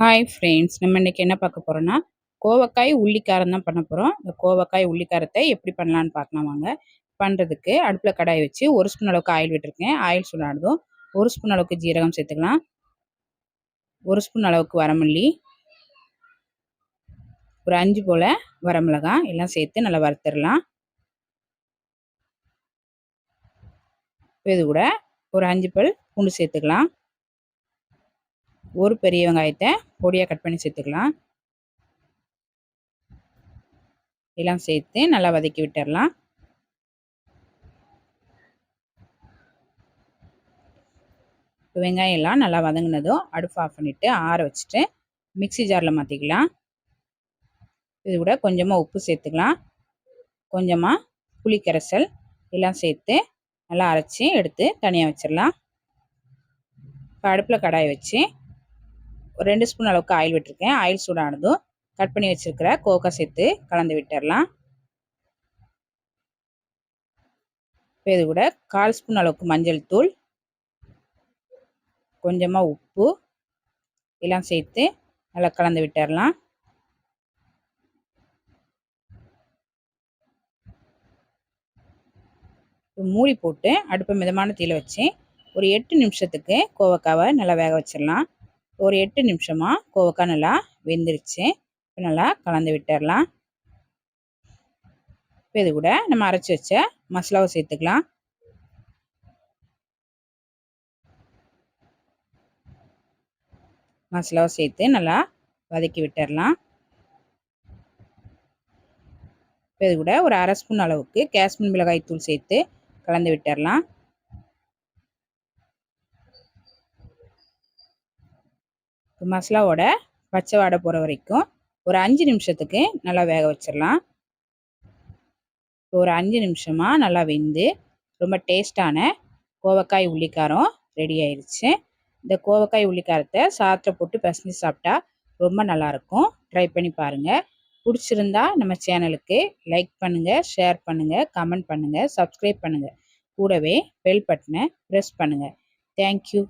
Hi friends நம்ம இன்றைக்கி என்ன பார்க்க போகிறோன்னா கோவக்காய் உள்ளிக்காரம் தான் பண்ண போகிறோம் இந்த கோவக்காய் உள்ளிக்காரத்தை எப்படி பண்ணலான்னு பார்க்கலாம் வாங்க. பண்ணுறதுக்கு அடுப்பில் கடாய் வச்சு ஒரு ஸ்பூன் அளவுக்கு ஆயில் விட்டுருக்கேன். ஆயில் சூடானதும் ஒரு ஸ்பூன் அளவுக்கு ஜீரகம் சேர்த்துக்கலாம். ஒரு ஸ்பூன் அளவுக்கு வரமல்லி. ஒரு அஞ்சு போல் வரமிளகாய் எல்லாம் சேர்த்து நல்லா வறுத்துடலாம் இது கூட ஒரு அஞ்சு பல் பூண்டு சேர்த்துக்கலாம். ஒரு பெரிய வெங்காயத்தை பொடியாக கட் பண்ணி சேர்த்துக்கலாம். எல்லாம் சேர்த்து நல்லா வதக்கி விட்டுடலாம் வெங்காயம் எல்லாம் நல்லா வதங்கினதும் அடுப்பு ஆஃப் பண்ணிவிட்டு ஆற வச்சுட்டு மிக்சி ஜாரில் மாற்றிக்கலாம் இது கூட கொஞ்சமாக உப்பு சேர்த்துக்கலாம். கொஞ்சமாக புளிக்கரைசல் எல்லாம் சேர்த்து நல்லா அரைச்சி எடுத்து தனியாக வச்சிடலாம் இப்போ அடுப்பில் கடாய் வச்சு ஒரு ரெண்டு ஸ்பூன் அளவுக்கு ஆயில் விட்டுருக்கேன். ஆயில் சூடானதும் கட் பண்ணி வச்சுருக்கிற கோக்கா சேர்த்து கலந்து விட்டுடலாம் இப்போ இது கூட கால் ஸ்பூன் அளவுக்கு மஞ்சள் தூள் கொஞ்சமாக உப்பு எல்லாம் சேர்த்து நல்லா கலந்து விட்டுடலாம் மூடி போட்டு அடுப்பை மிதமான தீயில் வச்சு ஒரு எட்டு நிமிஷத்துக்கு கோவக்காவை நல்லா வேக வச்சிடலாம். ஒரு எட்டு நிமிஷமாக கோவக்காய் நல்லா வெந்துருச்சு. நல்லா கலந்து விட்டுடலாம் இப்போ இது கூட நம்ம அரைச்சி வச்ச மசாலாவை சேர்த்துக்கலாம். மசாலாவை சேர்த்து நல்லா வதக்கி விட்டுடலாம் இப்போ இது கூட ஒரு அரை ஸ்பூன் அளவுக்கு காஷ்மீர் மிளகாய் தூள் சேர்த்து கலந்து விட்டுடலாம் மசாலாவோட பச்சை வாடை போகிற வரைக்கும் ஒரு அஞ்சு நிமிஷத்துக்கு நல்லா வேக வச்சிடலாம். ஒரு அஞ்சு நிமிஷமாக நல்லா வெந்து ரொம்ப டேஸ்டான கோவக்காய் உள்ளிக்காரம் ரெடி ஆயிடுச்சு. இந்த கோவக்காய் உள்ளிக்காரத்தை சாதத்தை போட்டு பசஞ்சு சாப்பிட்டா ரொம்ப நல்லாயிருக்கும் ட்ரை பண்ணி பாருங்கள் பிடிச்சிருந்தா நம்ம சேனலுக்கு லைக் பண்ணுங்கள் ஷேர் பண்ணுங்கள் கமெண்ட் பண்ணுங்கள் சப்ஸ்கிரைப் பண்ணுங்கள் கூடவே பெல் பட்டனை ப்ரெஸ் பண்ணுங்கள் தேங்க்யூ